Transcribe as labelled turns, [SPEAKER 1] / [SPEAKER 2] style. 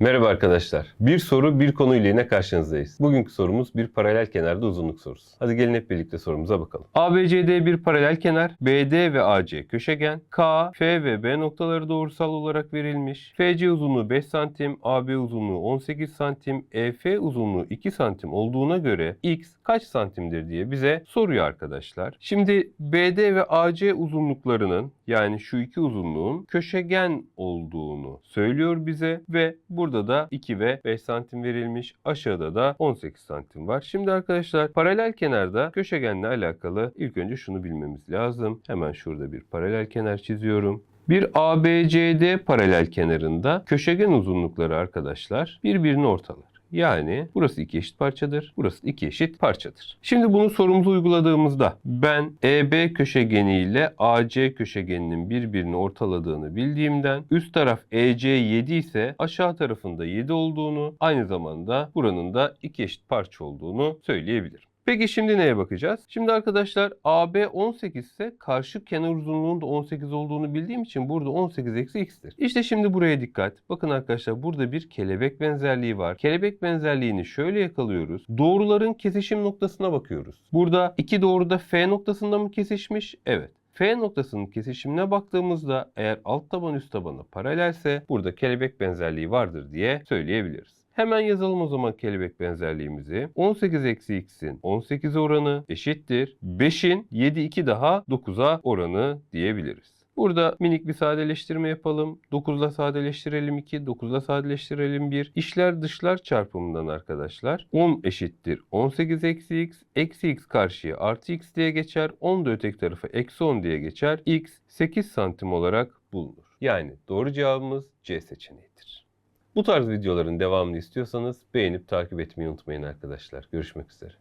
[SPEAKER 1] Merhaba arkadaşlar. Bir soru bir konu ile yine karşınızdayız. Bugünkü sorumuz bir paralel kenarda uzunluk sorusu. Hadi gelin hep birlikte sorumuza bakalım. ABCD bir paralel kenar, BD ve AC köşegen, K, F ve B noktaları doğrusal olarak verilmiş. FC uzunluğu 5 cm, AB uzunluğu 18 cm, EF uzunluğu 2 cm olduğuna göre X kaç santimdir diye bize soruyor arkadaşlar. Şimdi BD ve AC uzunluklarının yani şu iki uzunluğun köşegen olduğunu söylüyor bize ve burada da 2 ve 5 santim verilmiş. Aşağıda da 18 santim var. Şimdi arkadaşlar paralel kenarda köşegenle alakalı ilk önce şunu bilmemiz lazım. Hemen şurada bir paralel kenar çiziyorum. Bir ABCD paralel kenarında köşegen uzunlukları arkadaşlar birbirini ortalar. Yani burası iki eşit parçadır, burası iki eşit parçadır. Şimdi bunu sorumuza uyguladığımızda ben EB köşegeni ile AC köşegeninin birbirini ortaladığını bildiğimden üst taraf EC 7 ise aşağı tarafında 7 olduğunu aynı zamanda buranın da iki eşit parça olduğunu söyleyebilirim. Peki şimdi neye bakacağız? Şimdi arkadaşlar AB 18 ise karşı kenar uzunluğunun da 18 olduğunu bildiğim için burada 18 eksi x'tir. İşte şimdi buraya dikkat. Bakın arkadaşlar burada bir kelebek benzerliği var. Kelebek benzerliğini şöyle yakalıyoruz. Doğruların kesişim noktasına bakıyoruz. Burada iki doğru da F noktasında mı kesişmiş? Evet. F noktasının kesişimine baktığımızda eğer alt taban üst tabana paralelse burada kelebek benzerliği vardır diye söyleyebiliriz. Hemen yazalım o zaman kelebek benzerliğimizi. 18 eksi x'in 18 oranı eşittir. 5'in 7 2 daha 9'a oranı diyebiliriz. Burada minik bir sadeleştirme yapalım. 9 ile sadeleştirelim 2, 9 ile sadeleştirelim 1. İşler dışlar çarpımından arkadaşlar. 10 eşittir 18 eksi x. Eksi x karşıya artı x diye geçer. 10 da öteki tarafa eksi 10 diye geçer. x 8 santim olarak bulunur. Yani doğru cevabımız C seçeneğidir. Bu tarz videoların devamını istiyorsanız beğenip takip etmeyi unutmayın arkadaşlar. Görüşmek üzere.